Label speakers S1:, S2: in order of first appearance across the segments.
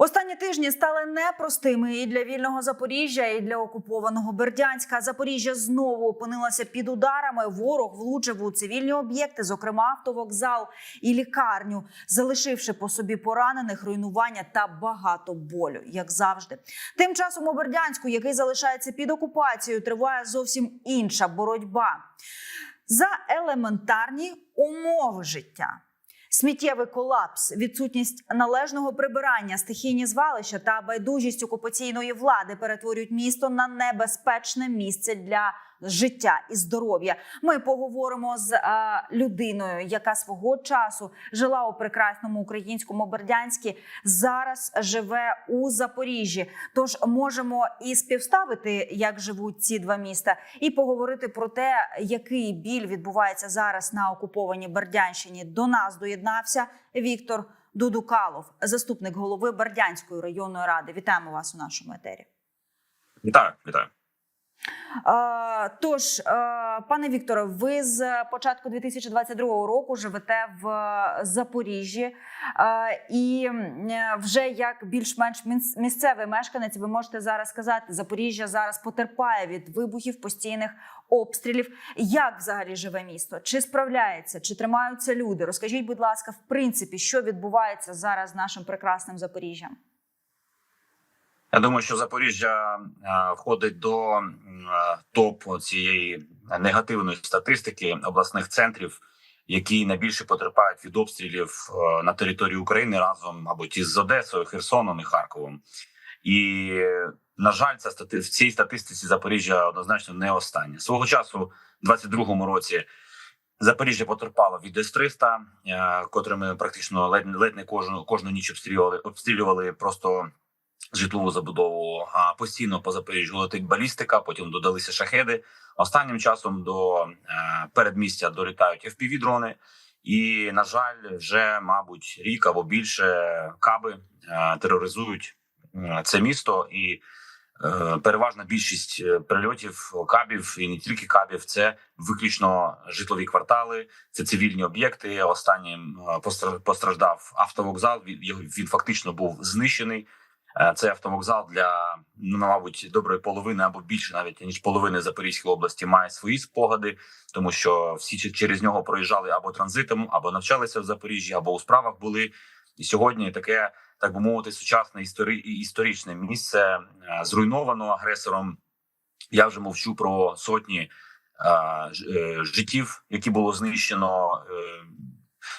S1: Останні тижні стали непростими і для вільного Запоріжжя, і для окупованого Бердянська. Запоріжжя знову опинилося під ударами. Ворог влучив у цивільні об'єкти, зокрема автовокзал і лікарню, залишивши по собі поранених, руйнування та багато болю, як завжди. Тим часом у Бердянську, який залишається під окупацією, триває зовсім інша боротьба за елементарні умови життя. Сміттєвий колапс, відсутність належного прибирання, стихійні звалища та байдужість окупаційної влади перетворюють місто на небезпечне місце для життя і здоров'я. Ми поговоримо з людиною, яка свого часу жила у прекрасному українському Бердянську, зараз живе у Запоріжжі. Тож можемо і співставити, як живуть ці два міста, і поговорити про те, який біль відбувається зараз на окупованій Бердянщині. До нас доєднався Віктор Дудукалов, заступник голови Бердянської районної ради. Вітаємо вас у нашому етері.
S2: Вітаю, вітаю.
S1: Е, Тож, е, пане Вікторе, ви з початку 2022 року живете в Запоріжжі, е, і вже як більш-менш місцевий мешканець, ви можете зараз сказати, Запоріжжя зараз потерпає від вибухів постійних обстрілів. Як взагалі живе місто? Чи справляється, чи тримаються люди? Розкажіть, будь ласка, в принципі, що відбувається зараз з нашим прекрасним Запоріжжям?
S2: Я думаю, що Запоріжжя е, входить до е, топ цієї негативної статистики обласних центрів, які найбільше потерпають від обстрілів е, на території України разом, мабуть, із Одесою, Херсоном і Харковом. І на жаль, ця стати в цій статистиці Запоріжжя однозначно не остання. Свого часу, в 22-му році, Запоріжжя потерпало від С-300, е, котрими практично ледь, ледь не кожну кожну ніч обстрілювали обстрілювали просто житлову забудову. А постійно по Запоріжжю летить балістика. Потім додалися шахеди. Останнім часом до е, передмістя долітають fpv дрони і на жаль, вже мабуть рік або більше каби е, тероризують це місто і. е, Переважна більшість прильотів кабів і не тільки кабів, це виключно житлові квартали, це цивільні об'єкти. Останнім постраждав автовокзал. Він фактично був знищений. Е, Цей автовокзал для ну, мабуть доброї половини або більше, навіть ніж половини Запорізької області, має свої спогади, тому що всі через нього проїжджали або транзитом, або навчалися в Запоріжжі, або у справах були. І сьогодні таке, так би мовити, сучасне істори... історичне місце е, зруйновано агресором. Я вже мовчу про сотні е, е, життів, які було знищено е,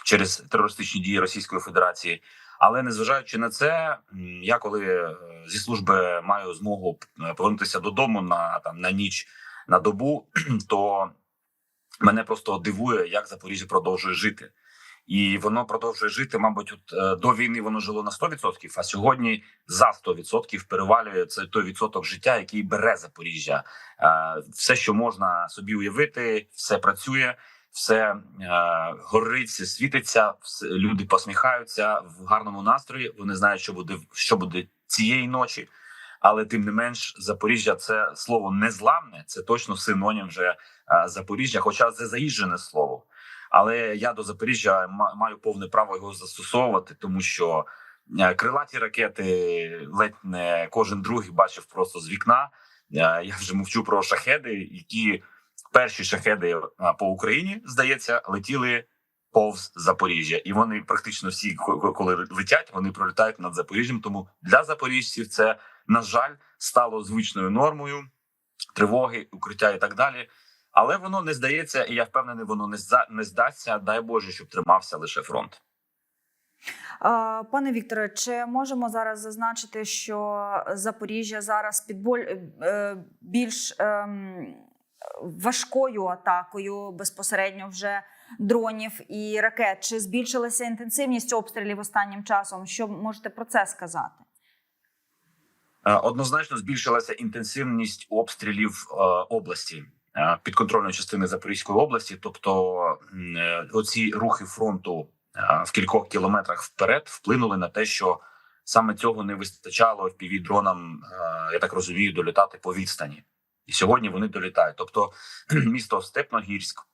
S2: через терористичні дії Російської Федерації. Але незважаючи на це, я коли е, зі служби маю змогу е, повернутися додому на там на ніч на добу, то мене просто дивує, як Запоріжжя продовжує жити. І воно продовжує жити, мабуть, от е, до війни воно жило на 100%, а сьогодні за 100% перевалює це той відсоток життя, який бере Запоріжжя. Все, що можна собі уявити, все працює, все е, горить, світиться, люди посміхаються в гарному настрої. Вони знають, що буде що буде цієї ночі. Але тим не менш, Запоріжжя це слово незламне, це точно синонім вже е, Запоріжжя, хоча це заїжджене слово. Але я до Запоріжжя ма- маю повне право його застосовувати, тому що е, крилаті ракети ледь не кожен другий бачив просто з вікна. Я вже мовчу про шахеди, які перші шахеди е, по Україні здається летіли повз Запоріжжя, і вони практично всі, ко- ко- коли летять, вони пролітають над Запоріжжям. Тому для запоріжців це на жаль стало звичною нормою тривоги, укриття і так далі. Але воно не здається, і я впевнений, воно не не здасться. Дай Боже, щоб тримався лише фронт.
S1: Пане Вікторе, чи можемо зараз зазначити, що Запоріжжя зараз під боль е, більш ем, важкою атакою безпосередньо вже дронів і ракет? Чи збільшилася інтенсивність обстрілів останнім часом? Що можете про це сказати?
S2: Е, Однозначно збільшилася інтенсивність обстрілів е, області е, підконтрольної частини Запорізької області. Тобто, оці рухи фронту в кількох кілометрах вперед вплинули на те, що саме цього не вистачало fpv дронам, е, я так розумію, долітати по відстані. І сьогодні вони долітають. Тобто, місто Степногірськ,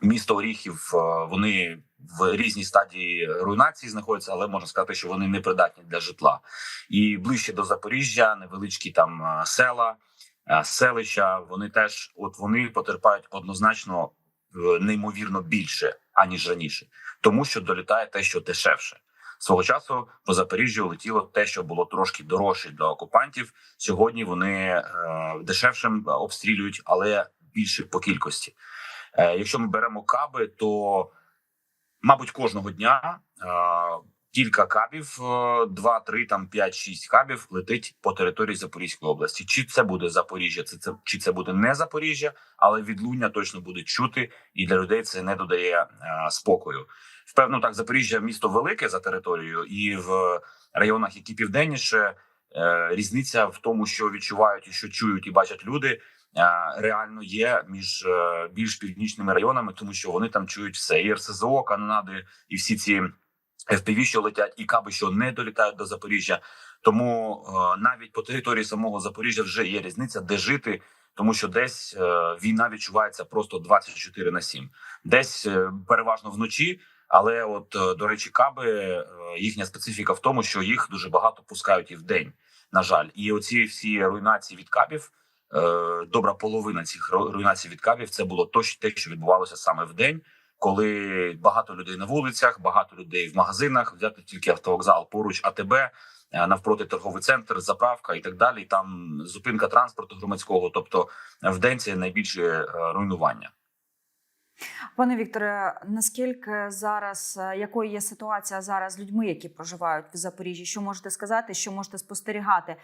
S2: Місто Оріхів е, вони в різній стадії руйнації знаходяться, але можна сказати, що вони не придатні для житла. І ближче до Запоріжжя невеличкі там е, села, е, селища. Вони теж от вони потерпають однозначно неймовірно більше аніж раніше, тому що долітає те, що дешевше. Свого часу по Запоріжжю летіло те, що було трошки дорожче для окупантів. Сьогодні вони е, дешевшим обстрілюють, але більше по кількості. Е, якщо ми беремо каби, то мабуть кожного дня е, кілька кабів, е, два, три, там п'ять, шість кабів летить по території Запорізької області. Чи це буде Запоріжжя, це, це чи це буде не Запоріжжя, але відлуння точно буде чути, і для людей це не додає е, спокою. Впевнено, так Запоріжжя місто велике за територією, і в районах, які південніше, е, різниця в тому, що відчувають і що чують і бачать люди. е, Реально є між е, більш північними районами, тому що вони там чують все і РСЗО, канонади, і всі ці FPV, що летять, і каби, що не долітають до Запоріжжя. Тому навіть по території самого Запоріжжя вже є різниця, де жити, тому що десь війна відчувається просто 24 на 7. десь переважно вночі. Але, от е, до речі, каби е, їхня специфіка в тому, що їх дуже багато пускають і в день. На жаль, і оці всі руйнації від кабів. е, Добра половина цих руйнацій від кабів це було то, те, що відбувалося саме в день, коли багато людей на вулицях, багато людей в магазинах, взяти тільки автовокзал поруч, АТБ, навпроти торговий центр, заправка і так далі. Там зупинка транспорту громадського. Тобто, в день це найбільше руйнування.
S1: Пане Вікторе, наскільки зараз е, якою є ситуація зараз з людьми, які проживають в Запоріжжі? Що можете сказати? Що можете спостерігати?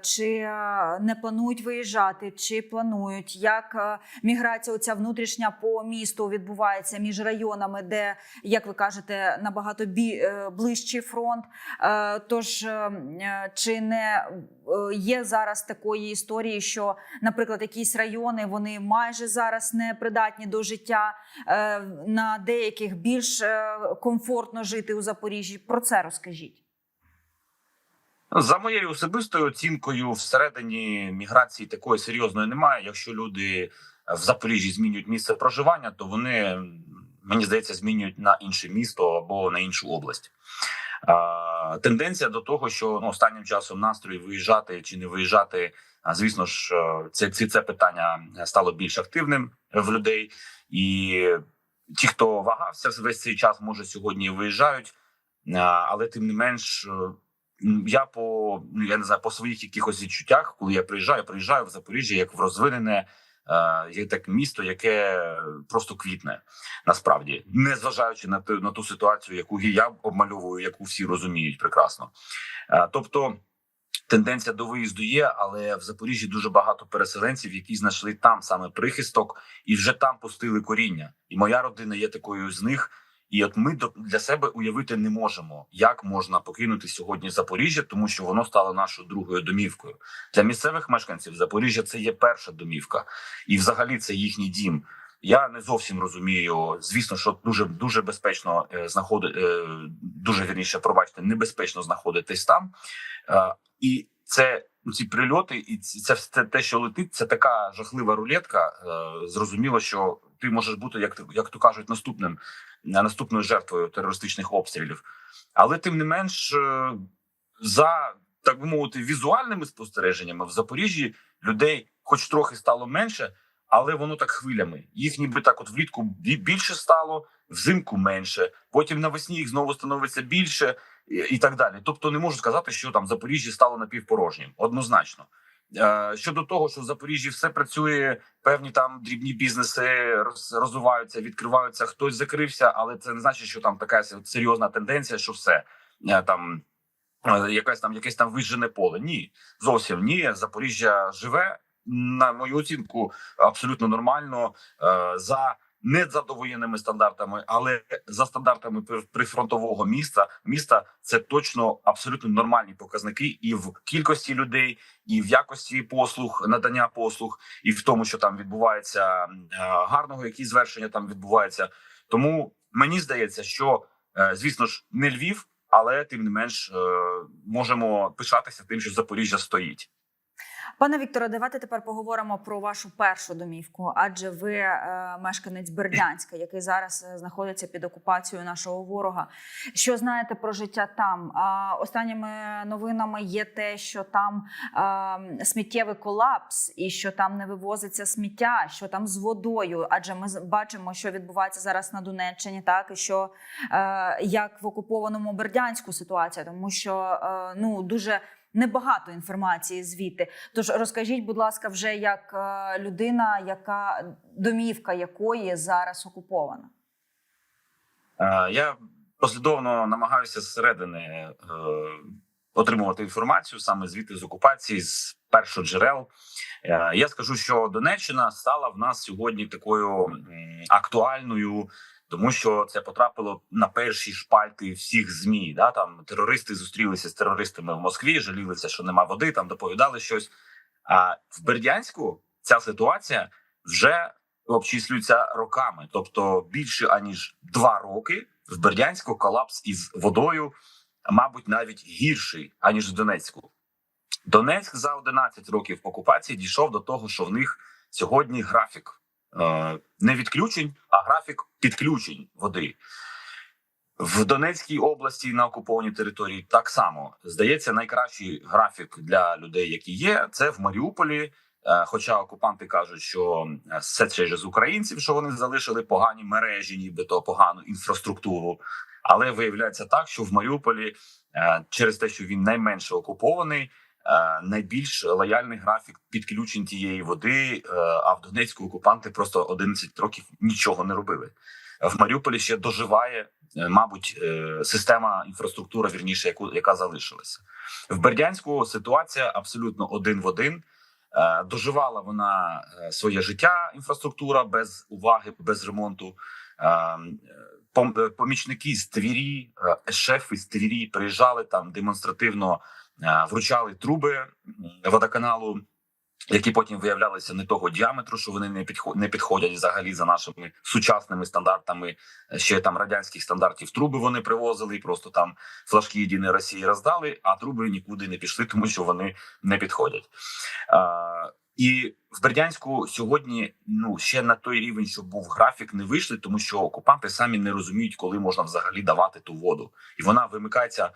S1: Чи е, не планують виїжджати, чи планують? Як е, міграція оця внутрішня по місту відбувається між районами, де, як ви кажете, набагато бі... ближчий фронт? Тож чи не є зараз такої історії, що, наприклад, якісь райони вони майже зараз не придатні до життя? Е, На деяких більш е, комфортно жити у Запоріжжі? Про це розкажіть.
S2: За моєю особистою оцінкою, всередині міграції такої серйозної немає. Якщо люди в Запоріжжі змінюють місце проживання, то вони мені здається змінюють на інше місто або на іншу область. Тенденція до того, що ну, останнім часом настрої виїжджати чи не виїжджати, звісно ж, е, це, це, питання стало більш активним в людей, і ті, хто вагався весь цей час, може сьогодні виїжджають, але тим не менш. е, Я по ну я не знаю по своїх якихось відчуттях, коли я приїжджаю, я приїжджаю в Запоріжжя як в розвинене е, є так місто, яке просто квітне насправді, не зважаючи на ту на ту ситуацію, яку я обмальовую, яку всі розуміють прекрасно. Е, тобто тенденція до виїзду є, але в Запоріжжі дуже багато переселенців, які знайшли там саме прихисток і вже там пустили коріння. І моя родина є такою з них. І от ми для себе уявити не можемо, як можна покинути сьогодні Запоріжжя, тому що воно стало нашою другою домівкою. Для місцевих мешканців Запоріжжя це є перша домівка, і взагалі це їхній дім. Я не зовсім розумію. Звісно, що дуже дуже безпечно е, знаходи, е, дуже вірніше, пробачте, небезпечно знаходитись там. Е, і це ці прильоти, і це все те, що летить, це така жахлива рулетка. Зрозуміло, що ти можеш бути, як як то кажуть, наступним на наступною жертвою терористичних обстрілів. Але тим не менш, за так би мовити, візуальними спостереженнями в Запоріжжі людей, хоч трохи стало менше, але воно так хвилями. Їх ніби так, от влітку більше стало, взимку менше. Потім навесні їх знову становиться більше і, так далі. Тобто, не можу сказати, що там Запоріжжя стало напівпорожнім. Однозначно. Е, Щодо того, що в Запоріжжі все працює, певні там дрібні бізнеси розвиваються, відкриваються. Хтось закрився, але це не значить, що там така серйозна тенденція, що все е, там е, якась там якесь там вижене поле. Ні, зовсім ні. Запоріжжя живе на мою оцінку абсолютно нормально е, за не за довоєнними стандартами, але за стандартами при- прифронтового міста. Міста це точно абсолютно нормальні показники і в кількості людей, і в якості послуг, надання послуг, і в тому, що там відбувається е, гарного, які звершення там відбуваються. Тому мені здається, що е, звісно ж не Львів, але тим не менш можемо пишатися тим, що Запоріжжя стоїть.
S1: Пане Вікторе, давайте тепер поговоримо про вашу першу домівку, адже ви е, мешканець Бердянська, який зараз е, знаходиться під окупацією нашого ворога. Що знаєте про життя там? А останніми новинами є те, що там е, сміттєвий колапс, і що там не вивозиться сміття, що там з водою. Адже ми бачимо, що відбувається зараз на Донеччині, так і що е, як в окупованому Бердянську ситуація, тому що е, ну дуже небагато інформації звідти. Тож розкажіть, будь ласка, вже як е, людина, яка домівка якої зараз окупована.
S2: Е, Я послідовно намагаюся зсередини е, отримувати інформацію саме звідти з окупації, з першоджерел. Е, Я скажу, що Донеччина стала в нас сьогодні такою актуальною, тому що це потрапило на перші шпальти всіх змі. Да там терористи зустрілися з терористами в Москві, жалілися, що нема води, там доповідали щось. А в Бердянську ця ситуація вже обчислюється роками, тобто більше аніж два роки в Бердянську колапс із водою, мабуть, навіть гірший аніж в Донецьку. Донецьк за 11 років окупації дійшов до того, що в них сьогодні графік не відключень, а графік підключень води. В Донецькій області на окупованій території так само здається, найкращий графік для людей, які є, це в Маріуполі. Е, Хоча окупанти кажуть, що е, все через українців, що вони залишили погані мережі, нібито погану інфраструктуру. Але виявляється так, що в Маріуполі е, через те, що він найменше окупований, е, найбільш лояльний графік підключень тієї води. е, А в Донецьку окупанти просто 11 років нічого не робили. В Маріуполі ще доживає, е, мабуть, е, система інфраструктура, вірніше, яку яка залишилася в Бердянську. Ситуація абсолютно один в один. Е, Доживала вона е, своє життя, інфраструктура без уваги, без ремонту. Е, пом- е, Помічники з Твірі, е, шефи з Твірі приїжджали там демонстративно, е, вручали труби водоканалу, які потім виявлялися не того діаметру, що вони не підхо- не підходять взагалі за нашими сучасними стандартами. Е, Ще там радянських стандартів труби вони привозили, і просто там флажки єдиної Росії роздали, а труби нікуди не пішли, тому що вони не підходять. А, і в Бердянську сьогодні ну ще на той рівень, що був графік, не вийшли, тому що окупанти самі не розуміють, коли можна взагалі давати ту воду, і вона вимикається е,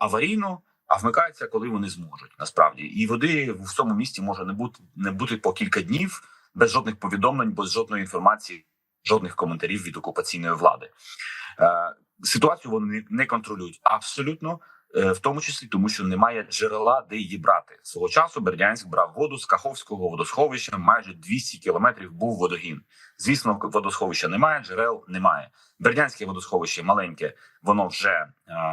S2: аварійно. А вмикається, коли вони зможуть насправді, і води в цьому місті може не бути не бути по кілька днів без жодних повідомлень, без жодної інформації, жодних коментарів від окупаційної влади. Е, ситуацію вони не- контролюють абсолютно, в тому числі тому, що немає джерела, де її брати. Свого часу Бердянськ брав воду з Каховського водосховища. Майже 200 кілометрів був водогін. Звісно, водосховища немає, джерел немає. Бердянське водосховище маленьке, воно вже е,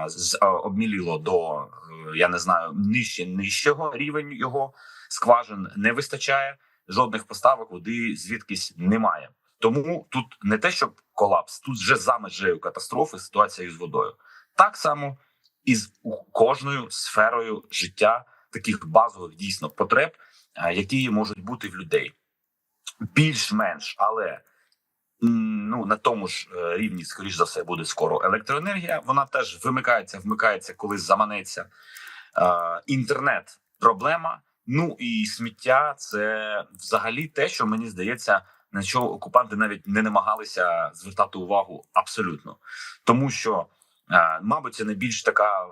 S2: з, е, обміліло до е, я не знаю нижче нижчого рівень його скважин не вистачає. Жодних поставок води звідкись немає. Тому тут не те, щоб колапс, тут вже за межею катастрофи ситуація із водою. Так само і з у- кожною сферою життя таких базових дійсно потреб, які можуть бути в людей більш-менш, але ну на тому ж е, рівні, скоріш за все, буде скоро електроенергія. Вона теж вимикається, вмикається, коли заманеться. Інтернет проблема. Ну і сміття це взагалі те, що мені здається, на що окупанти навіть не намагалися звертати увагу абсолютно, тому що, мабуть, це найбільш така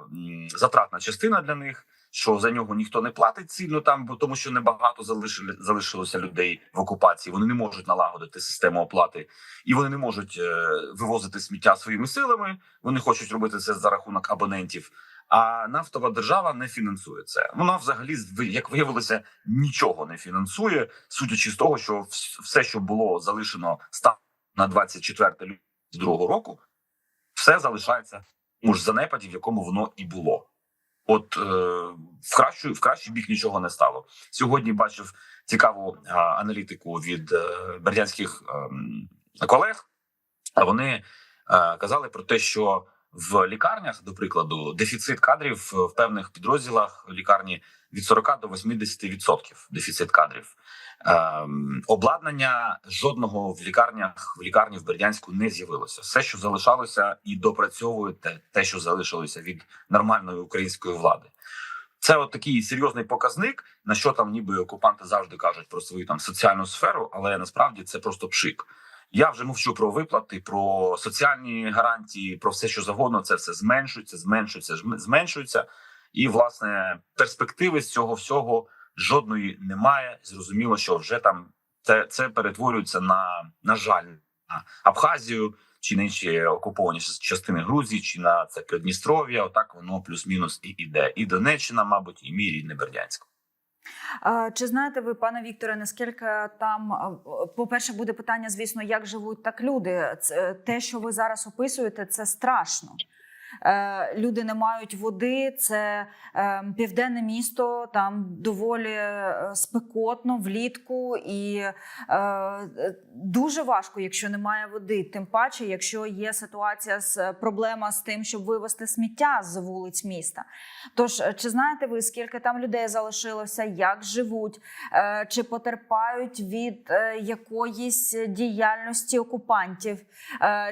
S2: затратна частина для них. Що за нього ніхто не платить сильно там, бо тому що небагато залишили залишилося людей в окупації. Вони не можуть налагодити систему оплати, і вони не можуть е, вивозити сміття своїми силами. Вони хочуть робити це за рахунок абонентів. А нафтова держава не фінансує це. Вона взагалі, як виявилося, нічого не фінансує, судячи з того, що все, що було залишено станом на 24 лютого року, все залишається у ж занепаді, в якому воно і було. От е, в кращу в кращий бік нічого не стало. Сьогодні бачив цікаву е, аналітику від е, бердянських е, колег. Вони е, казали про те, що в лікарнях, до прикладу, дефіцит кадрів в певних підрозділах лікарні від 40 до 80% дефіцит кадрів. Ем, обладнання жодного в лікарнях в лікарні в Бердянську не з'явилося. Все, що залишалося, і допрацьовує те, те, що залишилося від нормальної української влади. Це от такий серйозний показник, на що там ніби окупанти завжди кажуть про свою там соціальну сферу, але насправді це просто пшик. Я вже мовчу про виплати, про соціальні гарантії, про все, що завгодно. Це все зменшується, зменшується, зменшується. І власне перспективи з цього всього жодної немає. Зрозуміло, що вже там це, це перетворюється на, на жаль, на Абхазію чи на інші окуповані частини Грузії, чи на це Придністров'я. Отак воно плюс-мінус і іде. І Донеччина, мабуть, і мій рідний Бердянськ.
S1: Чи знаєте ви, пане Вікторе, наскільки там, по-перше, буде питання, звісно, як живуть так люди? Те, що ви зараз описуєте, це страшно. Е, люди не мають води, це е, південне місто, там доволі е, спекотно влітку, і дуже важко, якщо немає води. Тим паче, якщо є ситуація з проблема з тим, щоб вивезти сміття з вулиць міста. Тож, чи знаєте ви, скільки там людей залишилося, як живуть, чи потерпають від якоїсь діяльності окупантів,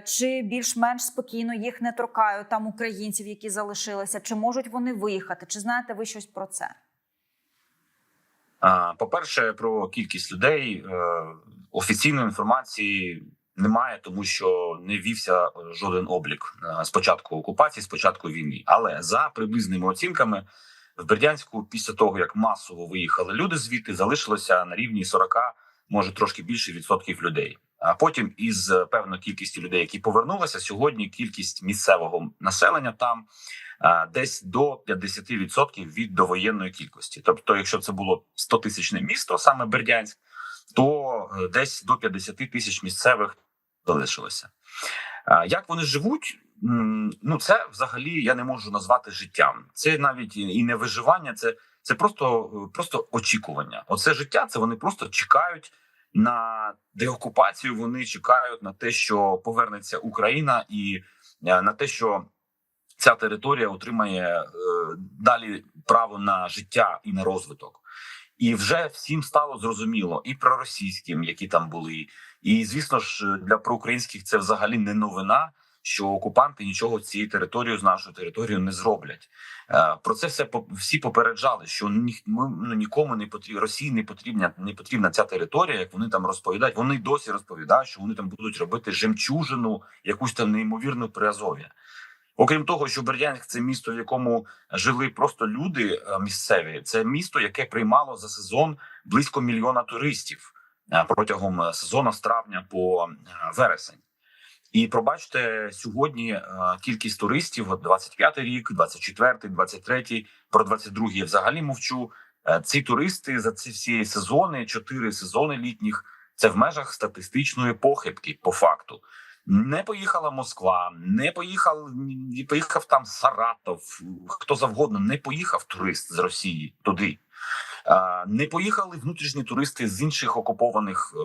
S1: чи більш-менш спокійно їх не торкають там українців, які залишилися, чи можуть вони виїхати? Чи знаєте ви щось про це?
S2: По-перше, про кількість людей е, офіційної інформації немає, тому що не вівся е, жоден облік е, з початку окупації, з початку війни. Але за приблизними оцінками в Бердянську, після того як масово виїхали люди звідти, залишилося на рівні 40, може трошки більше відсотків людей. А потім, із е, певною кількістю людей, які повернулися, сьогодні кількість місцевого населення там десь до 50% від довоєнної кількості. Тобто, якщо це було 100 тисячне місто, саме Бердянськ, то е, десь до 50 тисяч місцевих залишилося. Як вони живуть? Ну, це взагалі я не можу назвати життям. Це навіть і не виживання, це, це просто, просто очікування. Оце життя, це вони просто чекають на деокупацію. Вони чекають на те, що повернеться Україна, і е, на те, що ця територія отримає е, далі право на життя і на розвиток. І вже всім стало зрозуміло і про російським, які там були, і звісно ж для проукраїнських це взагалі не новина. Що окупанти нічого з цією територією з нашою територією не зроблять. Е, Про це все всі попереджали, що ні, ми, ну, нікому не потрібна Росії не потрібна не потрібна ця територія, як вони там розповідають. Вони досі розповідають, що вони там будуть робити жемчужину, якусь там неймовірну приазов'я. Окрім того, що Бердянськ це місто, в якому жили просто люди е, місцеві. Це місто, яке приймало за сезон близько мільйона туристів е, протягом сезону з травня по вересень. І пробачте сьогодні е, кількість туристів, от 25 рік, 24, 23, про 22 я взагалі мовчу. Е, Ці туристи за ці всі сезони, чотири сезони літніх, це в межах статистичної похибки по факту. Не поїхала Москва, не поїхав, не поїхав там Саратов, хто завгодно, не поїхав турист з Росії туди. Не поїхали внутрішні туристи з інших окупованих е,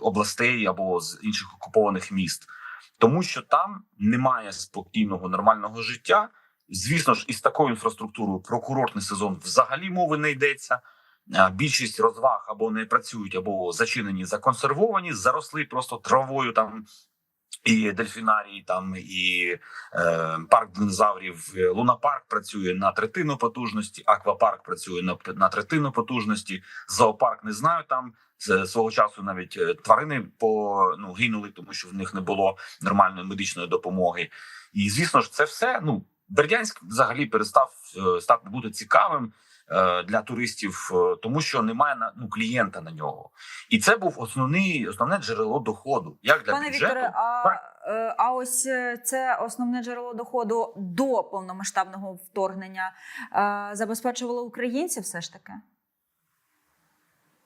S2: областей або з інших окупованих міст, тому що там немає спокійного нормального життя. Звісно ж, із такою інфраструктурою про курортний сезон взагалі мови не йдеться. Більшість розваг або не працюють, або зачинені, законсервовані, заросли просто травою там і дельфінарій, там і е, парк динозаврів. Лунапарк працює на третину потужності, аквапарк працює на, на третину потужності. Зоопарк не знаю. Там з свого часу навіть е, тварини по ну гинули, тому що в них не було нормальної медичної допомоги. І звісно ж, це все. Ну Бердянськ взагалі перестав е, стати бути цікавим. е, Для туристів, тому що немає на ну клієнта на нього, і це був основний основне джерело доходу. Як для
S1: Пане
S2: бюджету,
S1: Вікторе, а, а ось це основне джерело доходу до повномасштабного вторгнення забезпечувало українці все ж таки?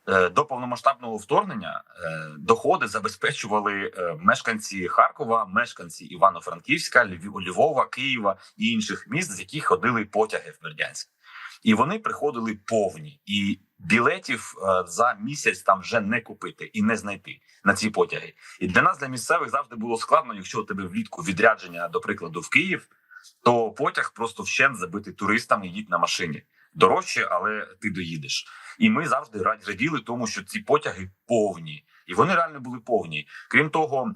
S2: Е, до повномасштабного вторгнення е, доходи забезпечували е, мешканці Харкова, мешканці Івано-Франківська, Львова, Києва і інших міст, з яких ходили потяги в Бердянськ, і вони приходили повні. І білетів за місяць там вже не купити і не знайти на ці потяги. І для нас, для місцевих, завжди було складно, якщо у тебе влітку відрядження, до прикладу, в Київ, то потяг просто вщент забитий туристами їдь на машині. Дорожче, але ти доїдеш. І ми завжди раді- раділи тому, що ці потяги повні, і вони реально були повні. Крім того,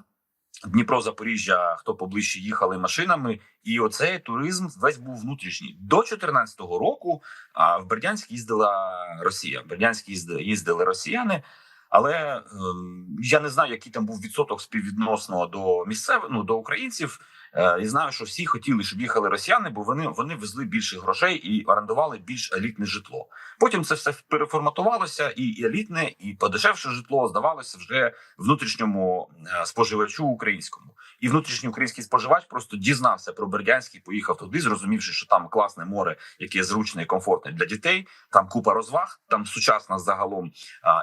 S2: Дніпро, Запоріжжя, хто поближче їхали машинами, і оцей туризм весь був внутрішній. До 2014 року а, в Бердянськ їздила Росія. В Бердянськ їздили росіяни, але ем, я не знаю, який там був відсоток співвідносно до місцевих ну, до українців. Е, і знаю, що всі хотіли, щоб їхали росіяни, бо вони вони везли більше грошей і орендували більш елітне житло. Потім це все переформатувалося, і елітне, і подешевше житло здавалося вже внутрішньому е, споживачу українському. І внутрішній український споживач просто дізнався про Бердянський, поїхав туди, зрозумівши, що там класне море, яке зручне і комфортне для дітей. Там купа розваг, там сучасна загалом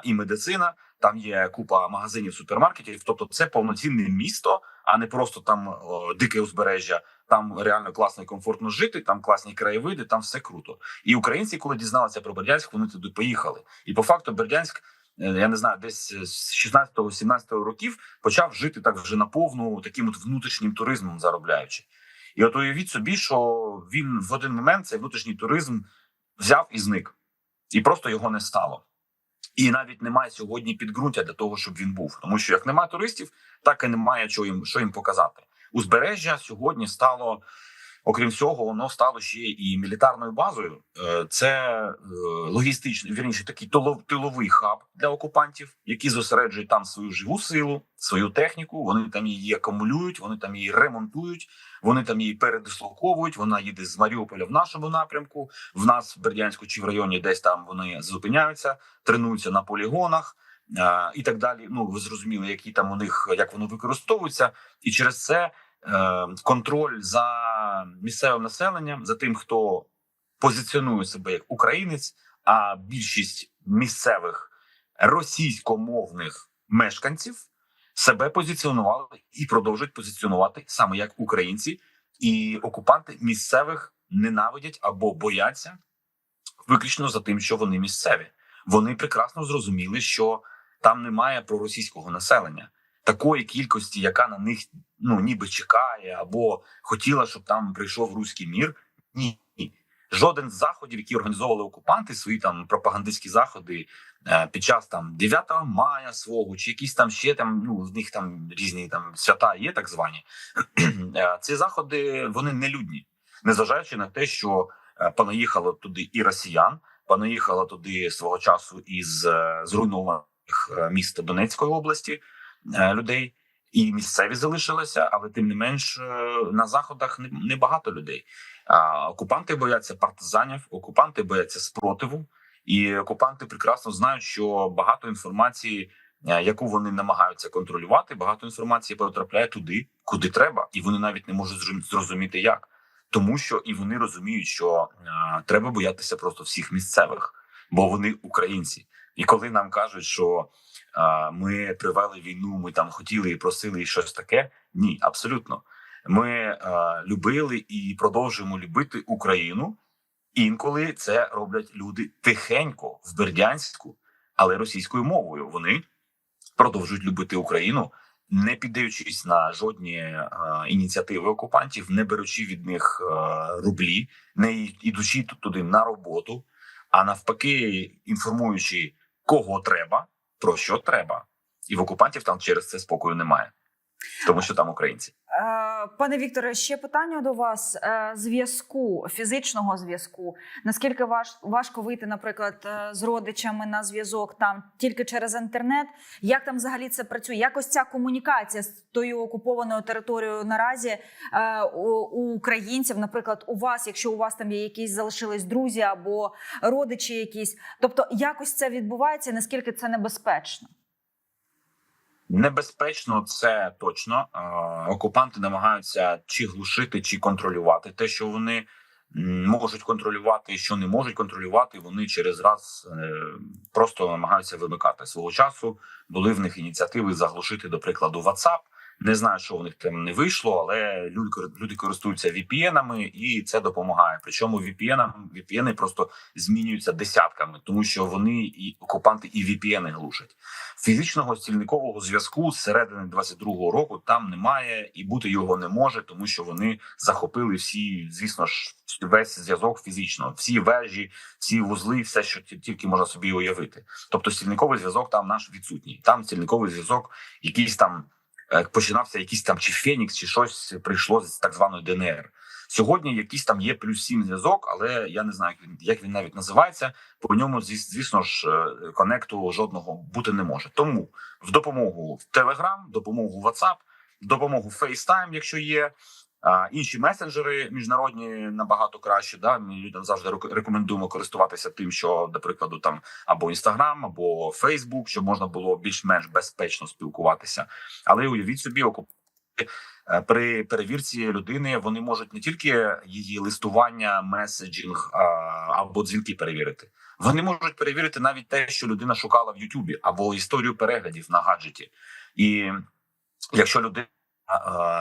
S2: і медицина. Там є купа магазинів, супермаркетів. Тобто, це повноцінне місто, а не просто там о, дике узбережжя. Там реально класно і комфортно жити. Там класні краєвиди, там все круто. І українці, коли дізналися про Бердянськ, вони туди поїхали. І по факту Бердянськ. е, Я не знаю, десь з 16-17 років почав жити так вже наповну таким от внутрішнім туризмом, заробляючи. І от уявіть собі, що він в один момент цей внутрішній туризм взяв і зник, і просто його не стало. І навіть немає сьогодні підґрунтя для того, щоб він був. Тому що як немає туристів, так і немає чого їм, що їм показати. Узбережжя сьогодні стало, окрім всього, воно стало ще і мілітарною базою. Е, Це е, логістичний, вірніше, такий тилов- тиловий хаб для окупантів, які зосереджують там свою живу силу, свою техніку. Вони там її акумулюють, вони там її ремонтують, вони там її передислоковують. Вона їде з Маріуполя в нашому напрямку. В нас в Бердянську чи в районі, десь там вони зупиняються, тренуються на полігонах. е, І так далі, ну ви зрозуміли, які там у них як вони використовуються, і через це контроль за місцевим населенням, за тим, хто позиціонує себе як українець, а більшість місцевих російськомовних мешканців себе позиціонували і продовжують позиціонувати саме як українці, і окупанти місцевих ненавидять або бояться виключно за тим, що вони місцеві. Вони прекрасно зрозуміли, що там немає проросійського населення. Такої кількості, яка на них ну ніби чекає, або хотіла, щоб там прийшов руський мір. Ні. Жоден з заходів, які організовували окупанти, свої там пропагандистські заходи е, під час там 9 мая свого, чи якісь там ще там, ну в них там різні там свята є, так звані. Е, Ці заходи вони не людні, незважаючи на те, що е, понаїхало туди і росіян, понаїхало туди свого часу із зруйнованих міст Донецької області людей. І місцеві залишилися, але тим не менш е, на заходах не- небагато людей. Окупанти бояться партизанів, окупанти бояться спротиву, і окупанти прекрасно знають, що багато інформації, е, яку вони намагаються контролювати, багато інформації потрапляє туди, куди треба, і вони навіть не можуть зрозуміти як, тому що і вони розуміють, що е, треба боятися просто всіх місцевих, бо вони українці. І коли нам кажуть, що е, ми привели війну, ми там хотіли і просили і щось таке, ні, абсолютно. Ми любили і продовжуємо любити Україну. Інколи це роблять люди тихенько в Бердянську, але російською мовою. Вони продовжують любити Україну, не піддаючись на жодні е, ініціативи окупантів, не беручи від них е, рублі, не ідучи ту- туди на роботу, а навпаки, інформуючи кого треба, про що треба, і в окупантів там через це спокою немає, тому що там українці.
S1: Е, Пане Вікторе, ще питання до вас Е, зв'язку, фізичного зв'язку. Наскільки важ, важко вийти, наприклад, е, з родичами на зв'язок там тільки через інтернет? Як там взагалі це працює? Якось ця комунікація з тою окупованою територією наразі у українців, наприклад, у вас, якщо у вас там є якісь залишились друзі або родичі, якісь, тобто якось це відбувається, наскільки це небезпечно?
S2: Небезпечно, це точно. Окупанти намагаються чи глушити, чи контролювати те, що вони можуть контролювати, що не можуть контролювати. Вони через раз е, просто намагаються вимикати свого часу. Були в них ініціативи заглушити, до прикладу, WhatsApp. Не знаю, що у них там не вийшло, але люди користуються VPN-ами, і це допомагає. Причому VPN, VPN просто змінюються десятками, тому що вони і окупанти і VPN глушать. Фізичного стільникового зв'язку з середини 22-го року там немає і бути його не може, тому що вони захопили всі, звісно ж, весь зв'язок фізично, всі вежі, всі вузли, все, що тільки можна собі уявити. Тобто, стільниковий зв'язок там наш відсутній. Там стільниковий зв'язок, якийсь там починався якийсь там чи Фенікс, чи щось прийшло з так званої ДНР. Сьогодні якийсь там є плюс сім зв'язок, але я не знаю, як він як він навіть називається. По ньому звіс- звісно ж е, конекту жодного бути не може. Тому в допомогу Telegram, допомогу WhatsApp, допомогу FaceTime, якщо є. Інші месенджери міжнародні набагато краще. Да, ми людям завжди рекомендуємо користуватися тим, що, до прикладу, там або Instagram, або Facebook, щоб можна було більш-менш безпечно спілкуватися. Але уявіть собі, е, при перевірці людини вони можуть не тільки її листування, меседжинг або дзвінки перевірити. Вони можуть перевірити навіть те, що людина шукала в Ютубі, або історію переглядів на гаджеті. І якщо людина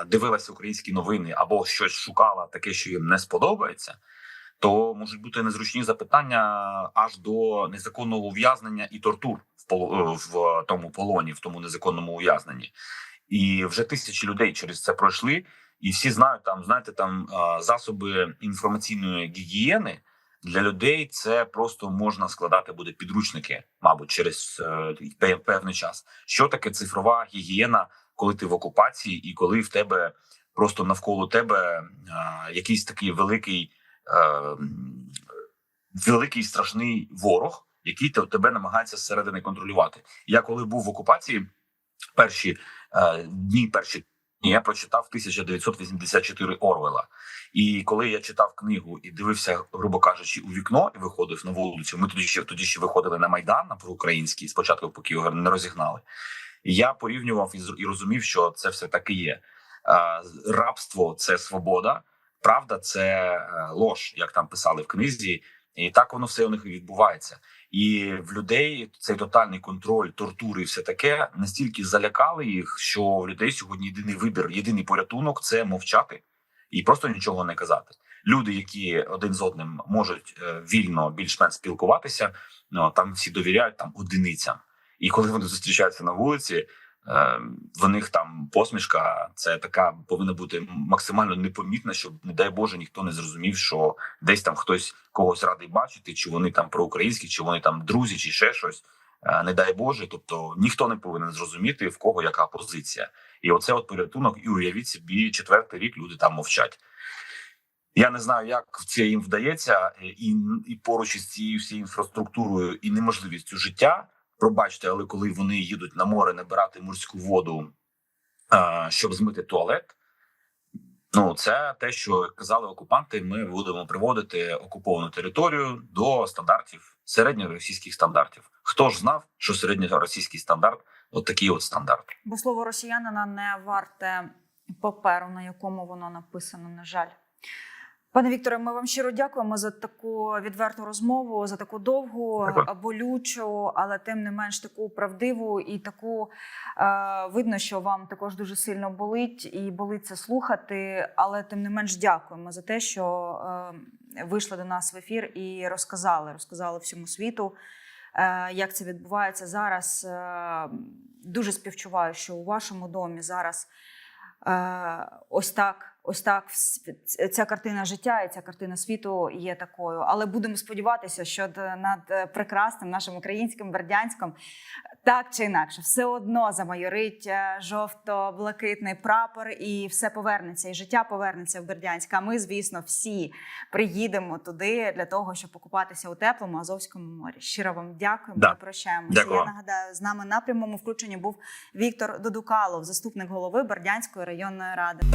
S2: дивилася українські новини або щось шукала таке, що їм не сподобається, то можуть бути незручні запитання аж до незаконного ув'язнення і тортур в поло- е, в тому полоні, в тому незаконному ув'язненні. І вже тисячі людей через це пройшли, і всі знають там, знаєте, там е, засоби інформаційної гігієни. Для людей це просто можна складати буде підручники, мабуть, через е, певний час. Що таке цифрова гігієна, коли ти в окупації, і коли в тебе просто навколо тебе е, якийсь такий великий, м, великий страшний ворог, який те- тебе намагається зсередини контролювати. Я коли був в окупації, перші е, дні, перші я прочитав 1984 Орвела. І коли я читав книгу і дивився, грубо кажучи, у вікно і виходив на вулицю. Ми тоді ще тоді ще виходили на майдан на проукраїнський, спочатку, поки його не розігнали. Я порівнював і розумів, що це все таки є. Рабство це свобода, правда, це е, лож, як там писали в книзі. І так воно все у них відбувається. І в людей цей тотальний контроль, тортури і все таке настільки залякали їх, що в людей сьогодні єдиний вибір, єдиний порятунок це мовчати і просто нічого не казати. Люди, які один з одним можуть е, вільно більш-менш спілкуватися, ну там всі довіряють там одиницям. І коли вони зустрічаються на вулиці, е, в них там посмішка це така повинна бути максимально непомітна, щоб, не дай Боже, ніхто не зрозумів, що десь там хтось когось радий бачити, чи вони там проукраїнські, чи вони там друзі, чи ще щось. Е, Не дай Боже, тобто ніхто не повинен зрозуміти в кого яка позиція, і оце от порятунок. І уявіть собі, четвертий рік люди там мовчать. Я не знаю, як це їм вдається, е, і, і поруч із цією всією інфраструктурою і неможливістю життя. Пробачте, але коли вони їдуть на море набирати морську воду, щоб змити туалет. Ну, це те, що казали окупанти. Ми будемо приводити окуповану територію до стандартів середньоросійських стандартів. Хто ж знав, що середньоросійський стандарт от такий от стандарт?
S1: Бо слово росіянина не варте паперу, на якому воно написано, на жаль. Пане Вікторе, ми вам щиро дякуємо за таку відверту розмову, за таку довгу,
S2: Дякую.
S1: болючу, але тим не менш таку правдиву і таку е, видно, що вам також дуже сильно болить і болить це слухати. Але тим не менш дякуємо за те, що е, вийшли до нас в ефір і розказали, розказали всьому світу. е, Як це відбувається зараз? Е, Дуже співчуваю, що у вашому домі зараз е, ось так, ось так ця картина життя і ця картина світу є такою. Але будемо сподіватися, що над е, прекрасним нашим українським Бердянськом так чи інакше, все одно замайорить е, жовто-блакитний прапор, і все повернеться, і життя повернеться в Бердянськ. А ми, звісно, всі приїдемо туди для того, щоб покупатися у теплому Азовському морі. Щиро вам дякуємо.
S2: Да.
S1: Прощаємося.
S2: Дякую
S1: Я нагадаю, з нами на прямому включенні був Віктор Додукалов, заступник голови Бердянської районної ради.